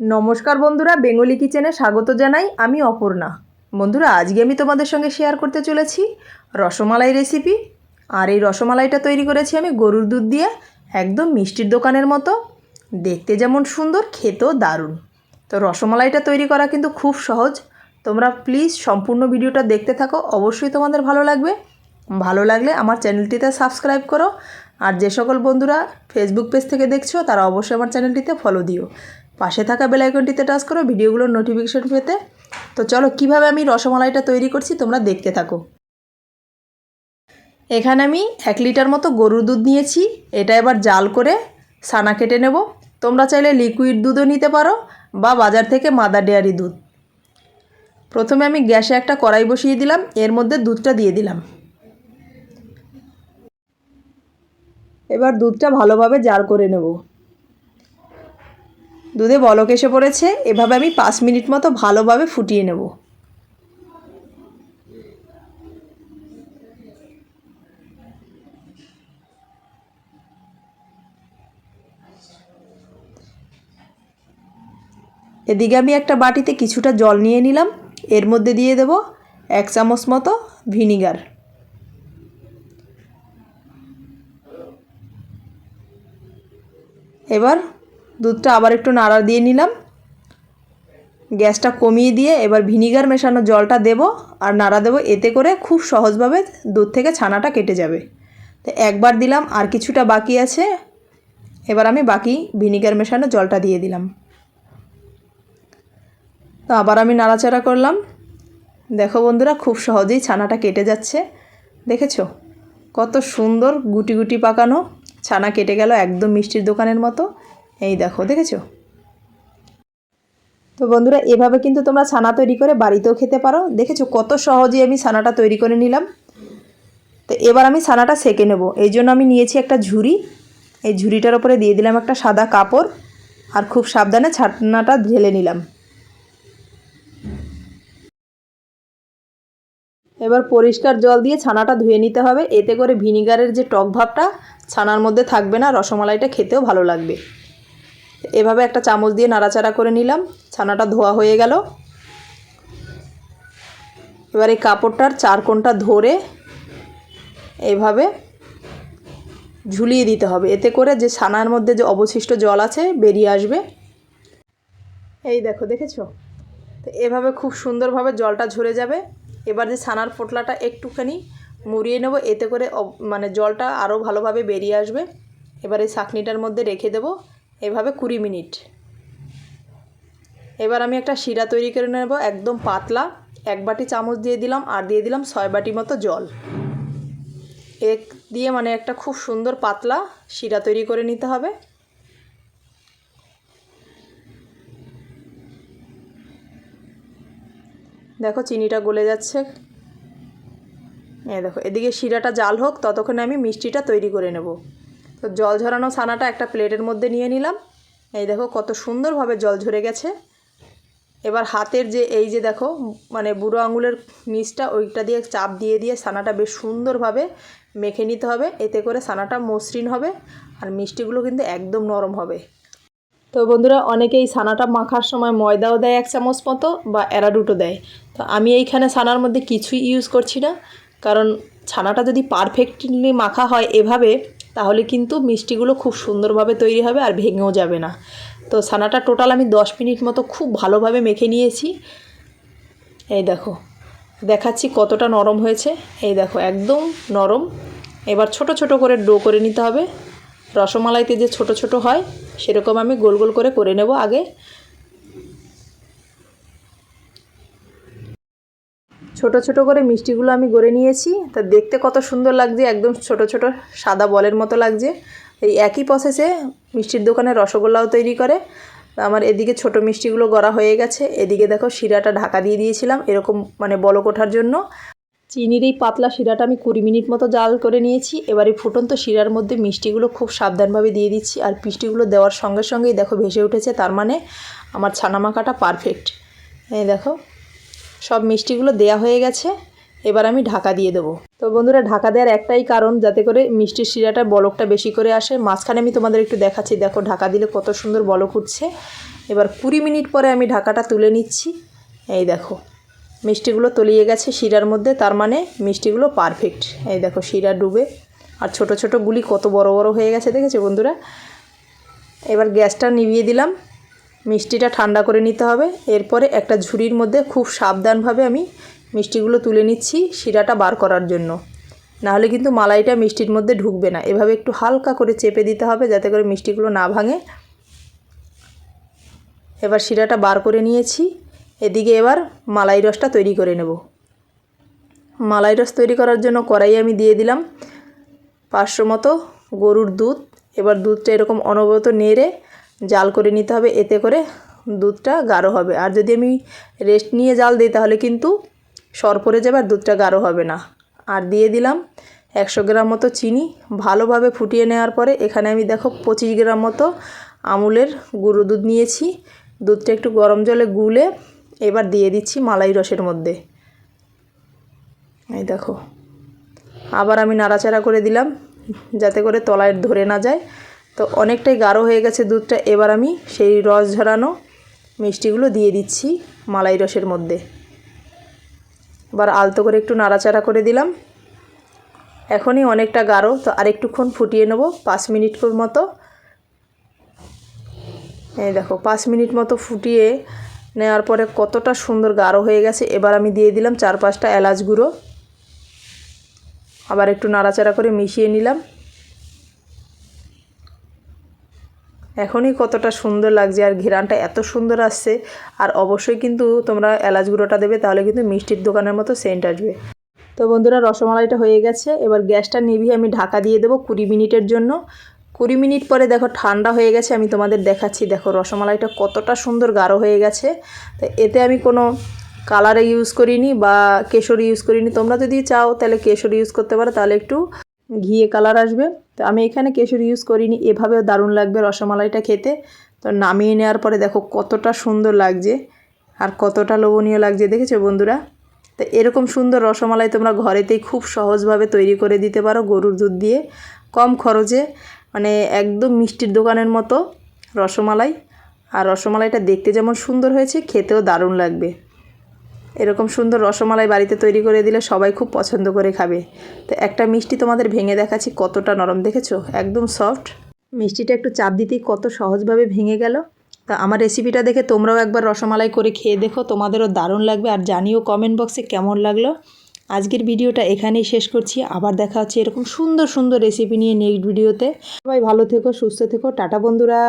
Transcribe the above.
নমস্কার বন্ধুরা, বেঙ্গলি কিচেনে স্বাগত জানাই আমি অপর্ণা। বন্ধুরা, আজকে আমি তোমাদের সঙ্গে শেয়ার করতে চলেছি রসমালাই রেসিপি আর এই রসমালাইটা তৈরি করেছি আমি গরুর দুধ দিয়ে, একদম মিষ্টির দোকানের মতো। দেখতে যেমন সুন্দর, খেতেও দারুণ। তো রসমালাইটা তৈরি করা কিন্তু খুব সহজ। তোমরা প্লিজ সম্পূর্ণ ভিডিওটা দেখতে থাকো, অবশ্যই তোমাদের ভালো লাগবে। ভালো লাগলে আমার চ্যানেলটিতে সাবস্ক্রাইব করো। আর যে সকল বন্ধুরা ফেসবুক পেজ থেকে দেখছ, তারা অবশ্যই আমার চ্যানেলটিতে ফলো দিও। পাশে থাকা বেল আইকনটিতে টাচ করো, ভিডিওগুলোর নোটিফিকেশন পেতে। তো চলো, কীভাবে আমি রসমালাইটা তৈরি করছি তোমরা দেখতে থাকো। এখানে আমি এক লিটার মতো গরুর দুধ নিয়েছি। এটা এবার জাল করে ছানা কেটে নেব। তোমরা চাইলে লিকুইড দুধও নিতে পারো বা বাজার থেকে মাদার ডেয়ারি দুধ। প্রথমে আমি গ্যাসে একটা কড়াই বসিয়ে দিলাম, এর মধ্যে দুধটা দিয়ে দিলাম। এবার দুধটা ভালোভাবে জাল করে নেব। দুধে বলক এসে পড়েছে, এভাবে আমি পাঁচ মিনিট মতো ভালোভাবে ফুটিয়ে নেব। এদিকে আমি একটা বাটিতে কিছুটা জল নিয়ে নিলাম, এর মধ্যে দিয়ে দেব এক চামচ মতো ভিনিগার। এবার দুধটা আবার একটু নাড়া দিয়ে নিলাম। গ্যাসটা কমিয়ে দিয়ে এবার ভিনিগার মেশানো জলটা দেব আর নাড়া দেবো। এতে করে খুব সহজভাবে দুধ থেকে ছানাটা কেটে যাবে। তো একবার দিলাম, আর কিছুটা বাকি আছে। এবার আমি বাকি ভিনিগার মেশানো জলটা দিয়ে দিলাম। তো আবার আমি নাড়াচাড়া করলাম। দেখো বন্ধুরা, খুব সহজেই ছানাটা কেটে যাচ্ছে। দেখেছ? কত সুন্দর গুটি গুটি পাকানো ছানা কেটে গেল একদম মিষ্টির দোকানের মতো। এই দেখো, দেখেছ? তো বন্ধুরা, এভাবে কিন্তু তোমরা ছানা তৈরি করে বাড়িতেও খেতে পারো। দেখেছ কত সহজেই আমি ছানাটা তৈরি করে নিলাম? তো এবার আমি ছানাটা সেকে নেব। এই জন্য আমি নিয়েছি একটা ঝুড়ি। এই ঝুড়িটার ওপরে দিয়ে দিলাম একটা সাদা কাপড় আর খুব সাবধানে ছানাটা ঢেলে নিলাম। এবার পরিষ্কার জল দিয়ে ছানাটা ধুয়ে নিতে হবে। এতে করে ভিনিগারের যে টক ভাবটা, ছানার মধ্যে থাকবে না, রসমালাইটা খেতেও ভালো লাগবে। এভাবে একটা চামচ দিয়ে নাড়াচাড়া করে নিলাম। ছানাটা ধোয়া হয়ে গেল। এবার এই কাপড়টার চার কোণটা ধরে এভাবে ঝুলিয়ে দিতে হবে। এতে করে যে ছানার মধ্যে যে অবশিষ্ট জল আছে, বেরিয়ে আসবে। এই দেখো, দেখেছ? তো এভাবে খুব সুন্দরভাবে জলটা ঝরে যাবে। এবার যে ছানার পোটলাটা একটুখানি মুড়িয়ে নেব, এতে করে মানে জলটা আরও ভালোভাবে বেরিয়ে আসবে। এবার এই ছাকনিটার মধ্যে রেখে দেব। এভাবে কুড়ি মিনিট। এবার আমি একটা শিরা তৈরি করে নেব, একদম পাতলা। এক বাটি চামচ দিয়ে দিলাম, আর দিয়ে দিলাম ছয় বাটি মতো জল। এক দিয়ে মানে একটা খুব সুন্দর পাতলা শিরা তৈরি করে নিতে হবে। দেখো চিনিটা গলে যাচ্ছে। এই দেখো, এদিকে শিরাটা জাল হোক, ততক্ষণে আমি মিষ্টিটা তৈরি করে নেব। তো জল ঝরানো ছানাটা একটা প্লেটের মধ্যে নিয়ে নিলাম। এই দেখো কত সুন্দরভাবে জল ঝরে গেছে। এবার হাতের যে এই যে দেখো মানে বুড়ো আঙুলের নিচটা, ওইটা দিয়ে চাপ দিয়ে দিয়ে ছানাটা বেশ সুন্দরভাবে মেখে নিতে হবে। এতে করে ছানাটা মসৃণ হবে আর মিষ্টিগুলো কিন্তু একদম নরম হবে। তো বন্ধুরা অনেকে এই ছানাটা মাখার সময় ময়দাও দেয় এক চামচ মতো বা এরাডুটো দেয়। তো আমি এইখানে ছানার মধ্যে কিছুই ইউজ করছি না। কারণ ছানাটা যদি পারফেক্টলি মাখা হয় এভাবে তাহলে কিন্তু মিষ্টিগুলো খুব সুন্দরভাবে তৈরি হবে আর ভেঙেও যাবে না। তো ছানাটা টোটাল আমি দশ মিনিট মতো খুব ভালোভাবে মেখে নিয়েছি। এই দেখো, দেখাচ্ছি কতটা নরম হয়েছে। এই দেখো, একদম নরম। এবার ছোট ছোট করে ডো করে নিতে হবে। রসমালাইতে যে ছোট ছোট হয়, সেরকম আমি গোল গোল করে করে নেব আগে। ছোট ছোট করে মিষ্টিগুলো আমি গড়ে নিয়েছি। তা দেখতে কত সুন্দর লাগছে, একদম ছোট ছোট সাদা বলের মতো লাগছে। এই একই প্রসেসে মিষ্টির দোকানে রসগোল্লাও তৈরি করে। আমার এদিকে ছোট মিষ্টিগুলো গড়া হয়ে গেছে। এদিকে দেখো শিরাটা ঢাকা দিয়ে দিয়েছিলাম, এরকম মানে বলক কোঠার জন্য। চিনির এই পাতলা শিরাটা আমি কুড়ি মিনিট মতো জাল করে নিয়েছি। এবার ফুটন্ত শিরার মধ্যে মিষ্টিগুলো খুব সাবধানভাবে দিয়ে দিচ্ছি। আর মিষ্টিগুলো দেওয়ার সঙ্গে সঙ্গেই দেখো ভেসে উঠেছে, তার মানে আমার ছানা মাখাটা পারফেক্ট এই দেখো। সব মিষ্টিগুলো দেয়া হয়ে গেছে। এবার আমি ঢাকা দিয়ে দেবো। তো বন্ধুরা, ঢাকা দেওয়ার একটাই কারণ যাতে করে মিষ্টির শিরাটা বলকটা বেশি করে আসে। মাঝখানে আমি তোমাদের একটু দেখাচ্ছি, দেখো ঢাকা দিলে কত সুন্দর বলক উঠছে। এবার কুড়ি মিনিট পরে আমি ঢাকাটা তুলে নিচ্ছি। এই দেখো, মিষ্টিগুলো তলিয়ে গেছে শিরার মধ্যে, তার মানে মিষ্টিগুলো পারফেক্ট। এই দেখো, শিরা ডুবে। আর ছোট ছোট গুলি কত বড় বড় হয়ে গেছে, দেখেছ বন্ধুরা? এবার গ্যাসটা নিভিয়ে দিলাম। মিষ্টিটা ঠান্ডা করে নিতে হবে। এরপরে একটা ঝুড়ির মধ্যে খুব সাবধানভাবে আমি মিষ্টিগুলো তুলে নিচ্ছি শিরাটা বার করার জন্য। নাহলে কিন্তু মালাইটা মিষ্টির মধ্যে ঢুকবে না। এভাবে একটু হালকা করে চেপে দিতে হবে যাতে করে মিষ্টিগুলো না ভাঙে। এবার শিরাটা বার করে নিয়েছি। এদিকে এবার মালাই রসটা তৈরি করে নেব। মালাই রস তৈরি করার জন্য কড়াই আমি দিয়ে দিলাম। পাঁচশো মতো গরুর দুধ। এবার দুধটা এরকম অনবরত নেড়ে জাল করে নিতে হবে, এতে করে দুধটা গাঢ় হবে। আর যদি আমি রেস্ট নিয়ে জাল দিই, তাহলে কিন্তু সর পড়ে যাবে আর দুধটা গাঢ় হবে না। আর দিয়ে দিলাম একশো গ্রাম মতো চিনি। ভালোভাবে ফুটিয়ে নেওয়ার পরে এখানে আমি দেখো পঁচিশ গ্রাম মতো আমুলের গুঁড়ো দুধ নিয়েছি। দুধটা একটু গরম জলে গুলে এবার দিয়ে দিচ্ছি মালাই রসের মধ্যে। এই দেখো, আবার আমি নাড়াচাড়া করে দিলাম যাতে করে তলায় ধরে না যায়। তো অনেকটাই গাঢ় হয়ে গেছে দুধটা। এবার আমি সেই রস ঝরানো মিষ্টিগুলো দিয়ে দিচ্ছি মালাই রসের মধ্যে। এবার আলতো করে একটু নাড়াচাড়া করে দিলাম। এখনই অনেকটা গাঢ়, তো আরেকটুক্ষণ ফুটিয়ে নেব পাঁচ মিনিট মতো। এই দেখো, পাঁচ মিনিট মতো ফুটিয়ে নেওয়ার পরে কতটা সুন্দর গাঢ় হয়ে গেছে। এবার আমি দিয়ে দিলাম চার পাঁচটা এলাচ গুঁড়ো। আবার একটু নাড়াচাড়া করে মিশিয়ে নিলাম। এখনই কতটা সুন্দর লাগছে আর ঘিরানটা এত সুন্দর আসছে। আর অবশ্যই কিন্তু তোমরা এলাচ গুঁড়োটা দেবে, তাহলে কিন্তু মিষ্টির দোকানের মতো সেন্ট আসবে। তো বন্ধুরা, রসমালাইটা হয়ে গেছে। এবার গ্যাসটা নিভিয়ে আমি ঢাকা দিয়ে দেবো কুড়ি মিনিটের জন্য। কুড়ি মিনিট পরে দেখো ঠান্ডা হয়ে গেছে, আমি তোমাদের দেখাচ্ছি। দেখো রসমালাইটা কতটা সুন্দর গাঢ় হয়ে গেছে। তো এতে আমি কোনো কালারে ইউজ করিনি বা কেশর ইউজ করিনি। তোমরা যদি চাও তাহলে কেশর ইউজ করতে পারো, তাহলে একটু ঘিয়ে কালার আসবে। তো আমি এখানে কেশর ইউজ করিনি, এভাবেও দারুণ লাগবে রসমালাইটা খেতে। তো নামিয়ে নেওয়ার পরে দেখো কতটা সুন্দর লাগছে আর কতটা লোভনীয় লাগছে, দেখেছ বন্ধুরা? তো এরকম সুন্দর রসমালাই তোমরা ঘরেতেই খুব সহজভাবে তৈরি করে দিতে পারো গরুর দুধ দিয়ে। কম খরচে মানে একদম মিষ্টির দোকানের মতো রসমালাই। আর রসমালাইটা দেখতে যেমন সুন্দর হয়েছে, খেতেও দারুণ লাগবে। এরকম সুন্দর রসমালাই বাড়িতে তৈরি করে দিলে সবাই খুব পছন্দ করে খাবে। তো একটা মিষ্টি তোমাদের ভেঙে দেখাচ্ছি, কতটা নরম দেখেছ? একদম সফট মিষ্টিটা একটু চাপ দিতেই কত সহজভাবে ভেঙে গেল। তা আমার রেসিপিটা দেখে তোমরাও একবার রসমালাই করে খেয়ে দেখো, তোমাদেরও দারুণ লাগবে। আর জানিও কমেন্ট বক্সে কেমন লাগল। আজকের ভিডিওটা এখানেই শেষ করছি। আবার দেখা হচ্ছে এরকম সুন্দর সুন্দর রেসিপি নিয়ে নেক্সট ভিডিওতে সবাই ভালো থেকো, সুস্থ থেকো। টাটা বন্ধুরা।